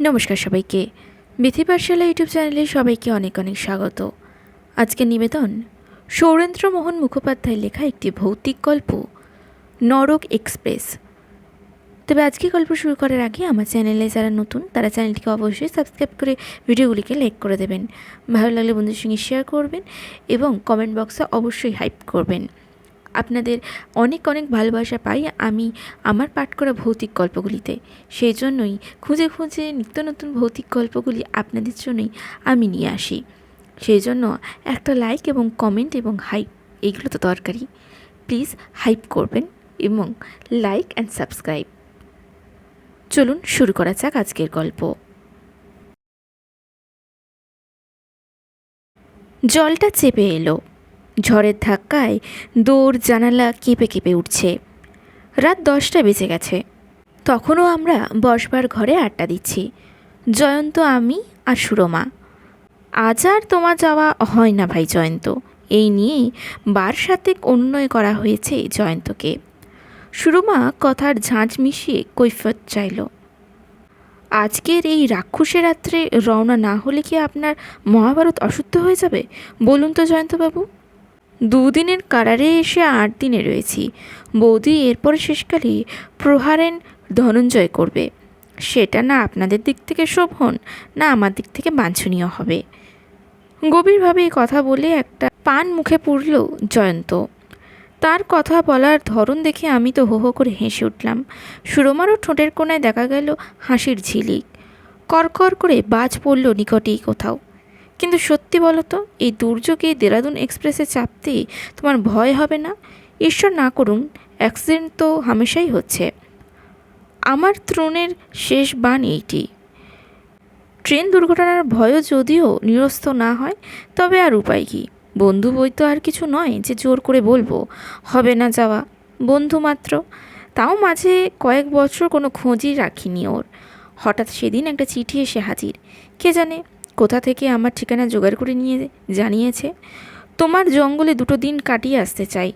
নমস্কার সবাইকে। বিথি পাঠশালা ইউটিউব চ্যানেলে সবাইকে অনেক অনেক স্বাগত। আজকে নিবেদন সৌরেন্দ্র মোহন মুখোপাধ্যায় লেখা একটি ভৌতিক গল্প, নরক এক্সপ্রেস। তবে আজকে গল্প শুরু করার আগে আমার চ্যানেলে যারা নতুন, তারা চ্যানেলটিকে অবশ্যই সাবস্ক্রাইব করে ভিডিওগুলিকে লাইক করে দেবেন। ভালো লাগলে বন্ধুদের সঙ্গে শেয়ার করবেন এবং কমেন্ট বক্সে অবশ্যই হাইপ করবেন। আপনাদের অনেক অনেক ভালোবাসা পাই আমি আমার পাঠ করা ভৌতিক গল্পগুলিতে। সেই জন্যই খুঁজে খুঁজে নিত্য নতুন ভৌতিক গল্পগুলি আপনাদের জন্যই আমি নিয়ে আসি। সেই জন্য একটা লাইক এবং কমেন্ট এবং হাইপ এইগুলো তো দরকারি প্লিজ হাইপ করবেন এবং লাইক অ্যান্ড সাবস্ক্রাইব। চলুন শুরু করা যাক আজকের গল্প। জলটা চেপে এলো। ঝড়ের ধাক্কায় দৌড় জানালা কেঁপে কেঁপে উঠছে। রাত দশটা বেজে গেছে। তখনও আমরা বসবার ঘরে আড্ডা দিচ্ছি। জয়ন্ত, আমি আর সুরমা। আজ আর তোমার যাওয়া হয় না ভাই জয়ন্ত। এই নিয়েই বার সাথে অনুনয় করা হয়েছে জয়ন্তকে। সুরমা কথার ঝাঁঝ মিশিয়ে কৈফত চাইল। আজকের এই রাক্ষসের রাত্রে রওনা না হলে কি আপনার মহাভারত অশুদ্ধ হয়ে যাবে? বলুন তো জয়ন্তবাবু। দুদিনের কারারে এসে আট দিনে রয়েছি। বৌদি এরপরে শেষকালে প্রহারেন ধনঞ্জয় করবে। সেটা না আপনাদের দিক থেকে শোভন, না আমার দিক থেকে বাঞ্ছনীয় হবে। গভীরভাবে এই কথা বলে একটা পান মুখে পুরল জয়ন্ত। তার কথা বলার ধরন দেখে আমি তো হো হো করে হেসে উঠলাম। সুরমারও ঠোঁটের কোনায় দেখা গেল হাসির ঝিলিক। করকর করে বাজ পড়ল নিকটেই কোথাও। কিন্তু সত্যি বলো তো, এই দুর্যোগে দেরাদুন এক্সপ্রেসে চাপতে তোমার ভয় হবে না? ঈশ্বর না করুন, অ্যাক্সিডেন্ট তো হামেশাই হচ্ছে। আমার ত্রণের শেষ বান এইটি। ট্রেন দুর্ঘটনার ভয়ও যদিও নিরস্ত না হয়, তবে আর উপায় কী? বন্ধু বই তো আর কিছু নয় যে জোর করে বলব, হবে না যাওয়া, বন্ধু মাত্র। তাও মাঝে কয়েক বছর কোনো খোঁজই রাখিনি ওর। হঠাৎ সেদিন একটা চিঠি এসে হাজির। কে জানে কোথা থেকে আমার ঠিকানা জোগাড় করে নিয়ে জানিয়েছে? তোমার জঙ্গলে দুটো দিন কাটিয়ে আসতে চাই,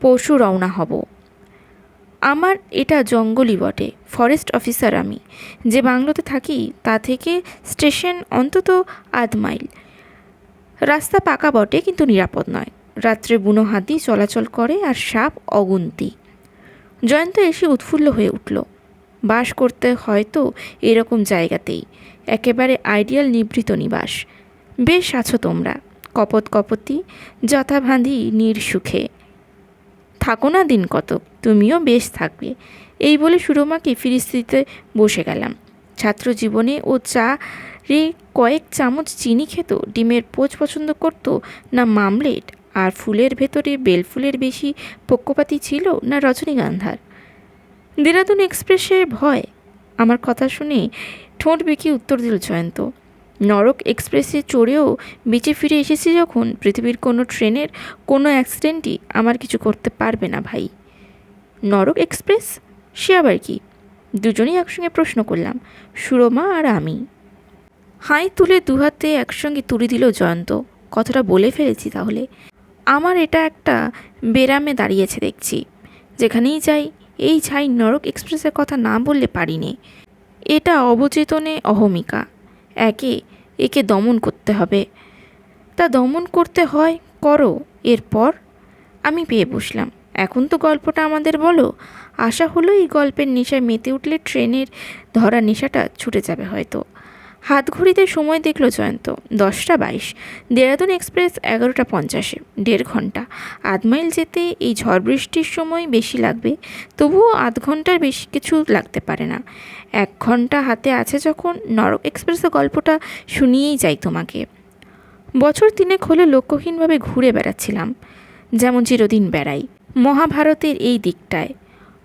পরশু রওনা হব। আমার এটা জঙ্গলই বটে ফরেস্ট অফিসার আমি। যে বাংলোতে থাকি, তা থেকে স্টেশন অন্তত আধ মাইল। রাস্তা পাকা বটে, কিন্তু নিরাপদ নয়। রাত্রে বুনো হাতি চলাচল করে আর সাপ অগুন্তি। জয়ন্ত এসে উৎফুল্ল হয়ে উঠল। বাস করতে হয়তো এরকম জায়গাতেই। একেবারে আইডিয়াল নিবৃত নিবাস। বেশ আছো তোমরা। কপত কপতি যথাভান্ধি নির সুখে। থাকো না দিন কত তুমিও বেশ থাকবে। এই বলে সুরমাকে ফিরিস্তিতে বসে গেলাম। ছাত্র জীবনে ও চা রে কয়েক চামচ চিনি খেত, ডিমের পোচ পছন্দ করতো না মামলেট, আর ফুলের ভেতরে বেলফুলের বেশি পক্ষপাতি ছিল না রজনীগন্ধার। দেরাদুন এক্সপ্রেসের ভয়। আমার কথা শুনে ঠোঁট বেঁকিয়ে উত্তর দিল জয়ন্ত। নরক এক্সপ্রেসে চড়েও বেঁচে ফিরে এসেছি যখন পৃথিবীর কোনো ট্রেনের কোনো অ্যাক্সিডেন্টই আমার কিছু করতে পারবে না ভাই। নরক এক্সপ্রেস? সে আবার কি? দুজনেই একসঙ্গে প্রশ্ন করলাম, সুরমা আর আমি। হাই তুলে দুহাতে একসঙ্গে তুলে দিল জয়ন্ত। কথাটা বলে ফেলেছি তাহলে। আমার এটা একটা বেরামে দাঁড়িয়েছে দেখছি। যেখানেই যাই, এই ছাই নরক এক্সপ্রেসের কথা না বললে পারিনি। এটা অবচেতনে অহমিকা। একে একে দমন করতে হবে। তা দমন করতে হয় করো, এরপর আমি পেয়ে বসলাম। এখন তো গল্পটা আমাদের বলো, আশা হলো এই গল্পের নেশায় মেতে উঠলে ট্রেনের ধরা নেশাটা ছুটে যাবে হয়তো। হাত ঘড়িতে সময় দেখল জয়ন্ত। দশটা বাইশ। দেরাদুন এক্সপ্রেস এগারোটা পঞ্চাশে। দেড় ঘণ্টা। আধ মাইল যেতে এই ঝড় বৃষ্টির সময় বেশি লাগবে। তবুও আধ ঘণ্টার বেশি কিছু লাগতে পারে না। এক ঘণ্টা হাতে আছে যখন নরক এক্সপ্রেসের গল্পটা শুনিয়েই যাই তোমাকে। বছর তিনেক হলে লক্ষ্যহীনভাবে ঘুরে বেড়াচ্ছিলাম। যেমন চিরদিন বেড়াই। মহাভারতের এই দিকটায়।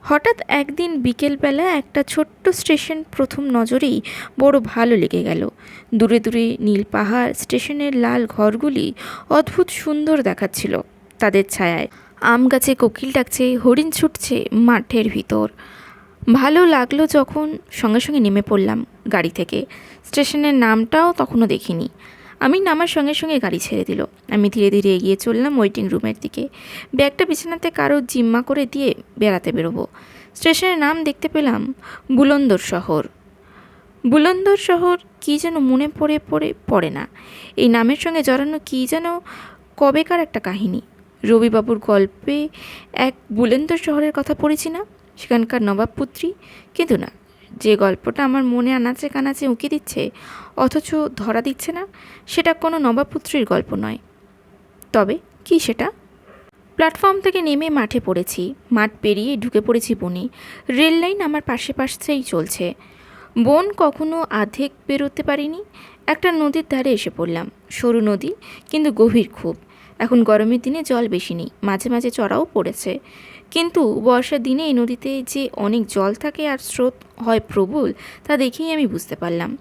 হঠাৎ একদিন বিকেলবেলা একটা ছোট্ট স্টেশন প্রথম নজরেই বড় ভালো লেগে গেল। দূরে দূরে নীল পাহাড়, স্টেশনের লাল ঘরগুলি অদ্ভুত সুন্দর দেখাচ্ছিল তাদের ছায়ায়। আম গাছে কোকিল ডাকছে, হরিণ ছুটছে মাঠের ভিতর। ভালো লাগল যখন সঙ্গে সঙ্গে নেমে পড়লাম গাড়ি থেকে। স্টেশনের নামটাও তখনও দেখিনি। আমি নামার সঙ্গে সঙ্গে গাড়ি ছেড়ে দিল। আমি ধীরে ধীরে এগিয়ে চললাম ওয়েটিং রুমের দিকে। ব্যাগটা বিছানাতে কারও জিম্মা করে দিয়ে বেড়াতে বেরোবো। স্টেশনের নাম দেখতে পেলাম বুলন্দর শহর। বুলন্দর শহর কী যেন মনে পড়ে পড়ে পড়ে না। এই নামের সঙ্গে জড়ানো কী যেন কবেকার একটা কাহিনী। রবিবাবুর গল্পে এক বুলেন্দর শহরের কথা পড়েছি না? সেখানকার নবাবপুত্রী? কিন্তু না। যে গল্পটা আমার মনে আনাচে কানাচে উঁকি দিচ্ছে, অথচ ধরা দিচ্ছে না, সেটা কোনো নবাবপুত্রীর গল্প নয়। তবে কি সেটা? প্ল্যাটফর্ম থেকে নেমে মাঠে পড়েছি, মাঠ পেরিয়ে ঢুকে পড়েছি বনে। রেল লাইন আমার পাশে পাশেই চলছে। বন কখনো আধেক বেরোতে পারিনি, একটা নদীর ধারে এসে পড়লাম। সরু নদী, কিন্তু গভীর খুব। এখন গরমের দিনে জল বেশি নেই, মাঝে মাঝে চড়াও পড়েছে। কিন্তু বর্ষার দিনে এই নদীতে যে অনেক জল থাকে আর স্রোত হয় প্রবল, তা দেখেই আমি বুঝতে পারলাম।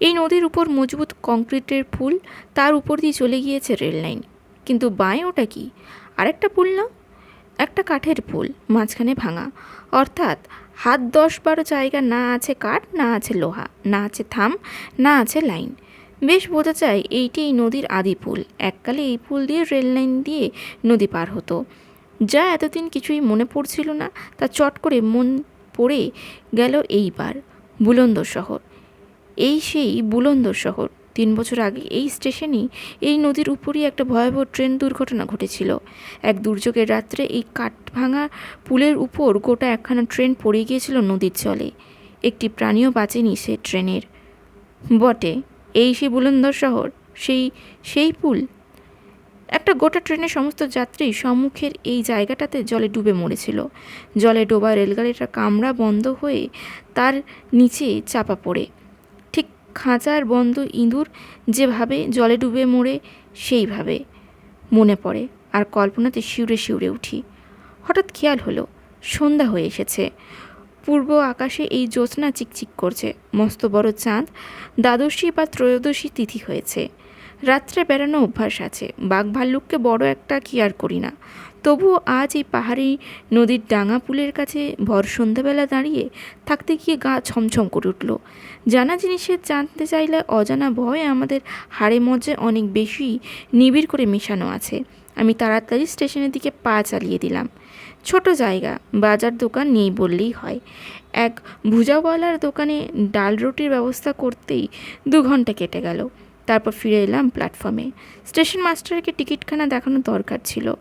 এই নদীর উপর মজবুত কংক্রিটের পুল, তার উপর দিয়ে চলে গিয়েছে রেল লাইন। কিন্তু বাঁয়ে ওটা কি? আরেকটা পুল না? একটা কাঠের পুল, মাঝখানে ভাঙা। অর্থাৎ হাত দশ বারো জায়গা না আছে কাঠ, না আছে লোহা, না আছে থাম, না আছে লাইন। বেশ বোঝা যায় এইটি এই নদীর আদি পুল। এককালে এই পুল দিয়ে রেল লাইন দিয়ে নদী পার হতো। যা এতদিন কিছুই মনে পড়ছিল না, তা চট করে মন পড়ে গেল এইবার, বুলন্দর শহর। এই সেই বুলন্দর শহর। তিন বছর আগে এই স্টেশনেই এই নদীর উপরই একটা ভয়াবহ ট্রেন দুর্ঘটনা ঘটেছিল। এক দুর্যোগের রাত্রে এই কাঠ ভাঙা পুলের উপর গোটা একখানা ট্রেন পড়ে গিয়েছিল নদীর জলে। একটি প্রাণীও বাঁচেনি সে ট্রেনের। বটে। এই সেই বুলন্দর শহর, সেই সেই পুল। একটা গোটা ট্রেনের সমস্ত যাত্রী সম্মুখের এই জায়গাটাতে জলে ডুবে মরেছিল। জলে ডোবা রেলগাড়িটা কামড়া বন্ধ হয়ে তার নিচে চাপা পড়ে। ঠিক খাঁচার বন্ধ ইঁদুর যেভাবে জলে ডুবে মরে, সেইভাবে মনে পড়ে আর কল্পনাতে শিউরে শিউরে উঠি। হঠাৎ খেয়াল হলো, সন্ধ্যা হয়ে এসেছে। পূর্ব আকাশে এই জ্যোৎস্না চিকচিক করছে। মস্ত বড় চাঁদ, দ্বাদশী বা ত্রয়োদশী তিথি হয়েছে। রাত্রে বেড়ানো অভ্যাস আছে। বাঘ ভাল্লুককে বড় একটা কি আর করি না। তবুও আজ এই পাহাড়ি নদীর ডাঙা পুলের কাছে ভর সন্ধ্যাবেলা দাঁড়িয়ে থাকতে গিয়ে গা ছমছম করে উঠল। জানা জিনিসের জানতে চাইলে অজানা ভয় আমাদের হাড়ে মজ্জে অনেক বেশি নিবিড় করে মেশানো আছে। আমি তাড়াতাড়ি স্টেশনের দিকে পা চালিয়ে দিলাম। ছোট জায়গা, বাজার দোকান নেই বললেই হয়। এক ভুজাওয়ালার দোকানে ডাল রুটির ব্যবস্থা করতেই দু ঘণ্টা কেটে গেল। তারপর ফিরে এলাম প্ল্যাটফর্মে। স্টেশন মাস্টারকে টিকিটখানা দেখানো দরকার ছিল।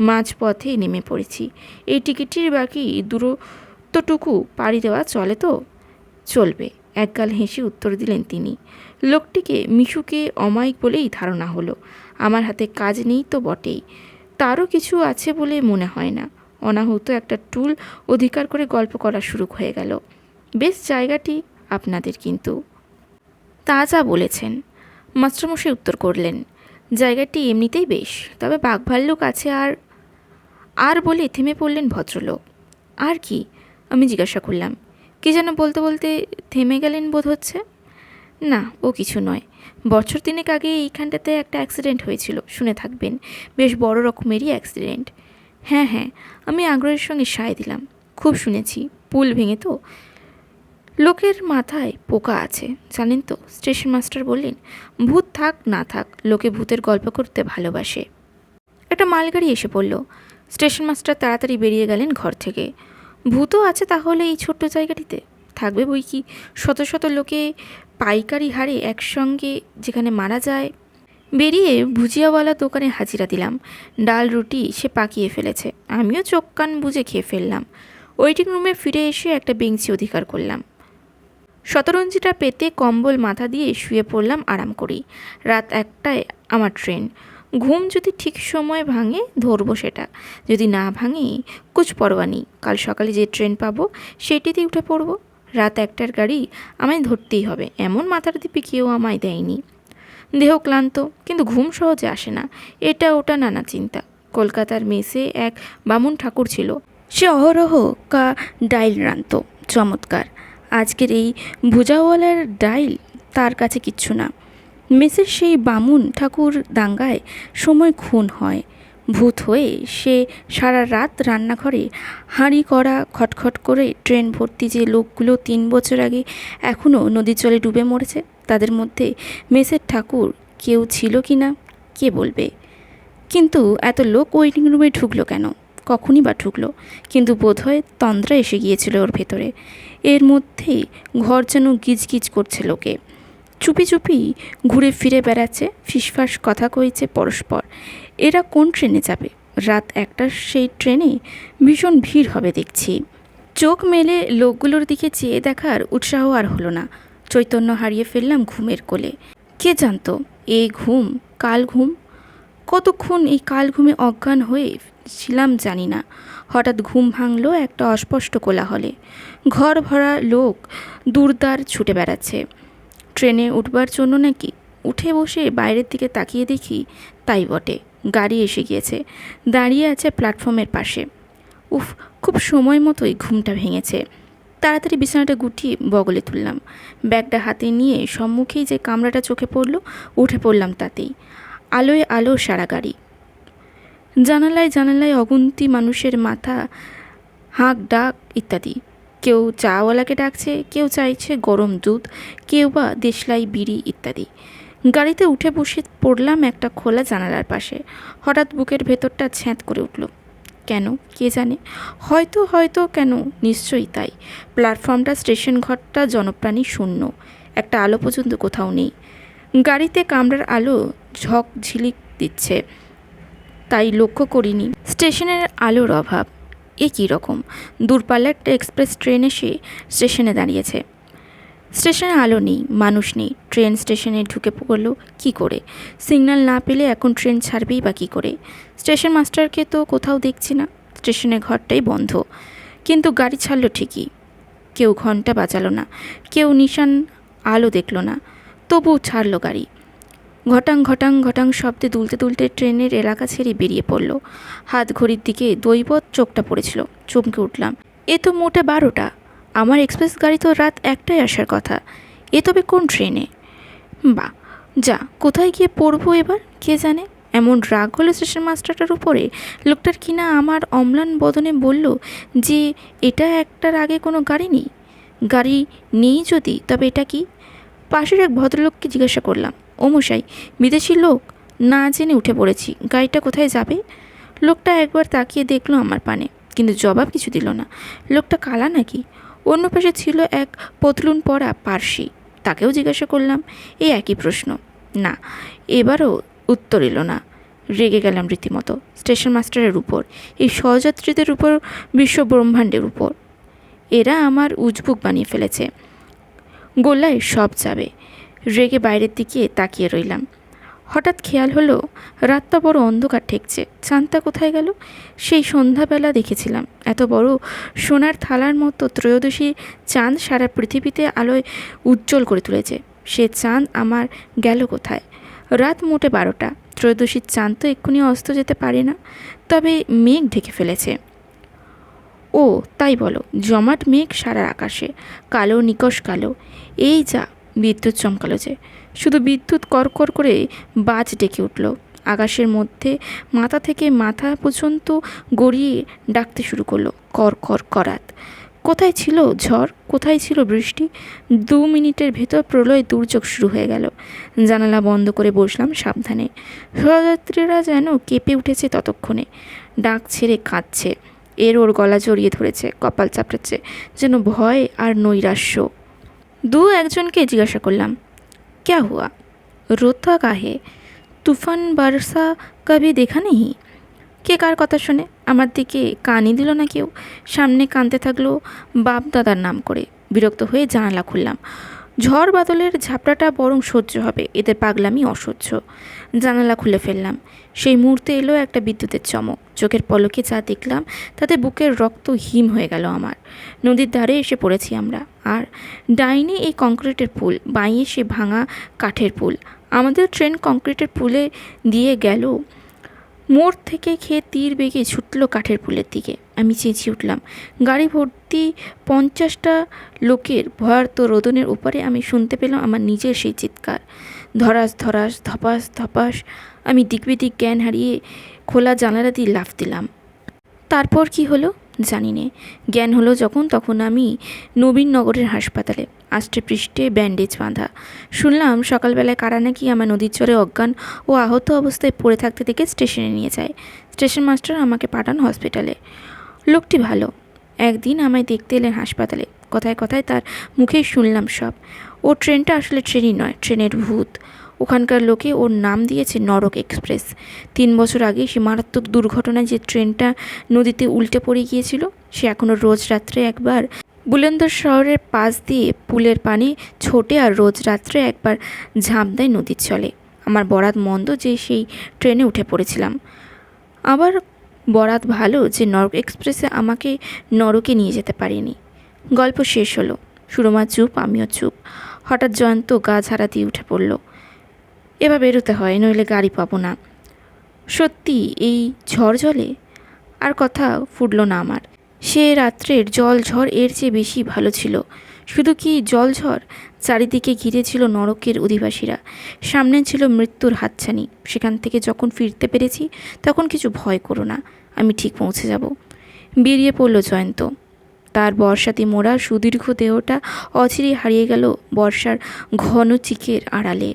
মাঝ পথে নেমে পড়েছি। এই টিকিটটির বাকি দূরত্বটুকু পাড়ি দেওয়া চলে তো? চলবে, একগাল হেসে উত্তর দিলেন তিনি। লোকটিকে মিশুকে অমায়িক বলেই ধারণা হলো। আমার হাতে কাজ নেই তো বটেই। তারও কিছু আছে বলে মনে হয় না। অনাহুত একটা টুল অধিকার করে গল্প করা শুরু হয়ে গেল। বেশ জায়গাটি আপনাদের কিন্তু। তা যা বলেছেন। মাস্টারমশাই উত্তর করলেন, জায়গাটি এমনিতেই বেশ, তবে বাঘভাল্লুক আছে আর আর বলে থেমে পড়লেন ভদ্রলোক। আর কি? আমি জিজ্ঞাসা করলাম, কি যেন বলতে বলতে থেমে গেলেন বোধ হচ্ছে? না, ও কিছু নয়। বছর তিনেক আগে এইখানটাতে একটা অ্যাক্সিডেন্ট হয়েছিল, শুনে থাকবেন। বেশ বড় রকমেরই অ্যাক্সিডেন্ট। হ্যাঁ হ্যাঁ আমি আগ্রহের সঙ্গে সায় দিলাম। খুব শুনেছি। পুল ভেঙে তো? লোকের মাথায় পোকা আছে, জানেন তো? স্টেশন মাস্টার বললেন, ভূত থাক, না থাক, লোকে ভূতের গল্প করতে ভালোবাসে। একটা মালগাড়ি এসে পড়ল। স্টেশন মাস্টার তাড়াতাড়ি বেরিয়ে গেলেন ঘর থেকে। ভূতও আছে তাহলে এই ছোট্ট জায়গাটিতে? থাকবে বই কি? শত শত লোকে পাইকারি হারে একসঙ্গে যেখানে মারা যায় বেরিয়ে ভুজিয়াওয়ালা দোকানে হাজিরা দিলাম। ডাল, রুটি সে পাকিয়ে ফেলেছে। আমিও চোখ কান বুঝে খেয়ে ফেললাম। ওয়েটিং রুমে ফিরে এসে একটা বেঞ্চি অধিকার করলাম। শতরঞ্জিটা পেতে কম্বল মাথা দিয়ে শুয়ে পড়লাম আরাম করি রাত একটায় আমার ট্রেন। ঘুম যদি ঠিক সময় ভাঙে, ধরবো সেটা। যদি না ভাঙে, কুছ পরোয়া নেই। কাল সকালে যে ট্রেন পাবো, সেইটিতেই উঠে পড়ব। রাত একটার গাড়ি আমায় ধরতেই হবে। এমন মাথার দিপে কেউ আমায় দেয়নি। দেহ ক্লান্ত, কিন্তু ঘুম সহজে আসে না। এটা ওটা নানা চিন্তা। কলকাতার মেসে এক বামুন ঠাকুর ছিল। সে অহরহ কা ডাইল রান্ত চমৎকার। আজকের এই ভুজাওয়ালার ডাইল তার কাছে কিচ্ছু না। মেসের সেই বামুন ঠাকুর দাঙ্গায় সময় খুন হয়। ভূত হয়ে সে সারা রাত রান্নাঘরে হাঁড়ি করা খটখট করে ট্রেন ভর্তি যে লোকগুলো তিন বছর আগে এখনও নদীর জলে ডুবে মরেছে। তাদের মধ্যে মেসের ঠাকুর কেউ ছিল কি না, কে বলবে? কিন্তু এত লোক ওয়েটিং রুমে ঢুকলো কেন? কখনই বা ঢুকলো? কিন্তু বোধহয় তন্দ্রা এসে গিয়েছিল ওর ভেতরে। এর মধ্যেই ঘর যেন গিজগিজ করছে লোকে। চুপি চুপি ঘুরে ফিরে বেড়াচ্ছে, ফিসফাস কথা কইছে পরস্পর। এরা কোন ট্রেনে যাবে? রাত একটার সেই ট্রেনে ভীষণ ভিড় হবে দেখছি। চোখ মেলে লোকগুলোর দিকে চেয়ে দেখার উৎসাহ আর হলো না। চৈতন্য হারিয়ে ফেললাম ঘুমের কোলে। কে জানতো, এই ঘুম, কাল ঘুম? কতক্ষণ এই কাল ঘুমে অজ্ঞান হয়ে ছিলাম জানি না। হঠাৎ ঘুম ভাঙলো একটা অস্পষ্ট কোলাহলে। ঘর ভরা লোক দূরদার ছুটে বেড়াচ্ছে। ট্রেনে উঠবার জন্য নাকি উঠে বসে বাইরের দিকে তাকিয়ে দেখি তাই বটে, গাড়ি এসে গিয়েছে, দাঁড়িয়ে আছে প্ল্যাটফর্মের পাশে। উফ, খুব সময় মতোই ঘুমটা ভেঙেছে। তাড়াতাড়ি বিছানাটা গুটিয়ে বগলে তুললাম। ব্যাগটা হাতে নিয়ে সম্মুখেই যে কামরাটা চোখে পড়ল, উঠে পড়লাম তাতেই। আলোয় আলো সারা গাড়ি। জানালায় জানালায় অগুন্তি মানুষের মাথা, হাঁক, ডাক ইত্যাদি। কেউ চাওয়ালাকে ডাকছে, কেউ চাইছে গরম দুধ, কেউ বা দেশলাই বিড়ি ইত্যাদি। গাড়িতে উঠে বসে পড়লাম একটা খোলা জানালার পাশে। হঠাৎ বুকের ভেতরটা ছ্যাঁত করে উঠল। কেন? কে জানে? হয়তো হয়তো কেন? নিশ্চয়ই তাই। প্ল্যাটফর্মটা, স্টেশন ঘরটা জনপ্রাণী শূন্য। একটা আলো পর্যন্ত কোথাও নেই। গাড়িতে কামরার আলো ঝক ঝিলিক দিচ্ছে। তাই লক্ষ্য করিনি। স্টেশনের আলোর অভাব। এ কী রকম? দূরপাল্লার একটা এক্সপ্রেস ট্রেন এসে স্টেশনে দাঁড়িয়েছে। স্টেশনে আলো নেই, মানুষ নেই। ট্রেন স্টেশনে ঢুকে পড়ল, কী করে? সিগন্যাল না পেলে এখন ট্রেন ছাড়বেই বা কী করে? স্টেশন মাস্টারকে তো কোথাও দেখছি না স্টেশনের ঘরটাই বন্ধ। কিন্তু গাড়ি ছাড়লো ঠিকই। কেউ ঘণ্টা বাজালো না, কেউ নিশান আলো দেখল না তবু ছাড়লো গাড়ি। ঘটাং ঘটাং ঘটাং শব্দে দুলতে দুলতে ট্রেনের এলাকা ছেড়ে বেরিয়ে পড়ল। হাত ঘড়ির দিকে দৈবত চোখটা পড়েছিল, চমকে উঠলাম। এ তো মোটে বারোটা। আমার এক্সপ্রেস গাড়ি তো রাত একটাই আসার কথা। এ তবে কোন ট্রেনে? বা, যা, কোথায় গিয়ে পড়ব এবার? কে জানে? এমন রাগ হলো স্টেশন মাস্টারটার উপরে। লোকটার কিনা আমার অম্লান বদনে বলল যে, এটা একটার আগে কোনো গাড়ি নেই? গাড়ি নেই যদি, তবে এটা কি? পাশের এক ভদ্রলোককে জিজ্ঞাসা করলাম, ও মশাই, বিদেশি লোক? না জেনে উঠে পড়েছি, গাড়িটা কোথায় যাবে? লোকটা একবার তাকিয়ে দেখল আমার পানে, কিন্তু জবাব কিছু দিল না। লোকটা কালা নাকি? অন্য পাশে ছিল এক পতলুন পরা পার্সি। তাকেও জিজ্ঞাসা করলাম এই একই প্রশ্ন? না, এবারও উত্তর এলো না। রেগে গেলাম রীতিমতো, স্টেশন মাস্টারের উপর, এই সহযাত্রীদের উপর বিশ্ব ব্রহ্মাণ্ডের উপর। এরা আমার উজবুক বানিয়ে ফেলেছে। গোল্লায় সব যাবে। রেগে বাইরের দিকে তাকিয়ে রইলাম। হঠাৎ খেয়াল হলো, রাতটা বড় অন্ধকার ঠেকছে। চাঁদটা কোথায় গেল? সেই সন্ধ্যাবেলা দেখেছিলাম। এত বড় সোনার থালার মতো ত্রয়োদশী চাঁদ সারা পৃথিবীতে আলোয় উজ্জ্বল করে তুলেছে। সে চাঁদ আমার গেল কোথায়? রাত মোটে বারোটা। ত্রয়োদশীর চাঁদ তো এক্ষুনি অস্ত যেতে পারে না, তবে মেঘ ঢেকে ফেলেছে। ও, তাই বলো, জমাট মেঘ সারা আকাশে, কালো নিকশ কালো। এই যা বিদ্যুৎ চমকালো যে। শুধু বিদ্যুৎ করকর করে বাজ ডেকে উঠল। আকাশের মধ্যে মাথা থেকে মাথা পর্যন্ত গড়িয়ে ডাকতে শুরু করল কর কর করাত। কোথায় ছিল ঝড়? কোথায় ছিল বৃষ্টি? দু মিনিটের ভেতর প্রলয় দুর্যোগ শুরু হয়ে গেল। জানালা বন্ধ করে বসলাম সাবধানে। সহযাত্রীরা যেন কেঁপে উঠেছে ততক্ষণে। ডাক ছেড়ে কাঁদছে। এর ওর গলা জড়িয়ে ধরেছে, কপাল চাপড়েছে যেন ভয় আর নৈরাশ্য। দু একজনকে জিজ্ঞাসা করলাম, ক্যা হুয়া? রোতা কাহে? তুফান, বার্সা কবি দেখা নেই? কে কার কথা শুনে? আমার দিকে কানই দিল না কেউ। সামনে কানতে থাকল বাপ দাদার নাম করে। বিরক্ত হয়ে জানালা খুললাম। ঝড় বাদলের ঝাপটাটা বরং সহ্য হবে, এদের পাগলামি অসহ্য। জানালা খুলে ফেললাম। সেই মুহূর্তে এলো একটা বিদ্যুতের চমক। চোখের পলকে যা দেখলাম, তাতে বুকের রক্ত হিম হয়ে গেল আমার। নদীর ধারে এসে পড়েছি আমরা। আর ডাইনে এই কংক্রিটের পুল, বাঁয়ে সে ভাঙা কাঠের পুল। আমাদের ট্রেন কংক্রিটের পুলে দিয়ে গেল। মোড় থেকে খেয়ে তীর বেগে ছুটলো কাঠের পুলের দিকে। আমি চেঁচিয়ে উঠলাম, গাড়ি ভর্তি পঞ্চাশটা লোকের ভয়ার্ত রোদনের উপরে আমি শুনতে পেলাম আমার নিজের সেই চিৎকার। ধরাস ধরাস, ধপাস ধপাস, আমি দিকবিদিক জ্ঞান হারিয়ে খোলা জানালা দিয়ে লাফ দিলাম। তারপর কি হলো? জানি নে। জ্ঞান হলো যখন, তখন আমি নবীননগরের হাসপাতালে আষ্টে পৃষ্ঠে ব্যান্ডেজ বাঁধা। শুনলাম সকালবেলায় কারা নাকি আমার নদীর চরে অজ্ঞান ও আহত অবস্থায় পড়ে থাকতে দেখে স্টেশনে নিয়ে যায়। স্টেশন মাস্টার আমাকে পাঠান হসপিটালে। লোকটি ভালো। একদিন আমায় দেখতে এলেন হাসপাতালে। কথায় কথায় তার মুখেই শুনলাম সব। ও ট্রেনটা আসলে ট্রেনই নয়, ট্রেনের ভূত। ওখানকার লোকে ওর নাম দিয়েছে নরক এক্সপ্রেস। তিন বছর আগে সে মারাত্মক দুর্ঘটনায় যে ট্রেনটা নদীতে উল্টে পড়ে গিয়েছিল, সে এখনও রোজ রাত্রে একবার বুলন্দর শহরের পাশ দিয়ে পুলের পানি ছোটে আর রোজ রাত্রে একবার ঝাঁপ দেয় নদীর চলে আমার বরাত মন্দ যে সেই ট্রেনে উঠে পড়েছিলাম। আবার বরাত ভালো যে নরক এক্সপ্রেসে আমাকে নরকে নিয়ে যেতে পারেনি। গল্প শেষ হলো। সুরমা চুপ, আমিও চুপ। হঠাৎ জয়ন্ত গা ঝাড়া দিয়ে উঠে পড়ল। এবার বেরোতে হয়, নইলে গাড়ি পাবো না। সত্যি, এই ঝড় জলে? আর কথা ফুটলো না আমার। সে রাত্রের জল ঝড় এর চেয়ে বেশি ভালো ছিল। শুধু কি জলঝড়? চারিদিকে ঘিরে ছিল নরকের অধিবাসীরা। সামনে ছিল মৃত্যুর হাতছানি। সেখান থেকে যখন ফিরতে পেরেছি, তখন কিছু ভয় করো না, আমি ঠিক পৌঁছে যাব। বেরিয়ে পড়ল জয়ন্ত। তার বর্ষাতে মোড়া সুদীর্ঘ দেহটা অচিরে হারিয়ে গেল বর্ষার ঘন চিকের আড়ালে।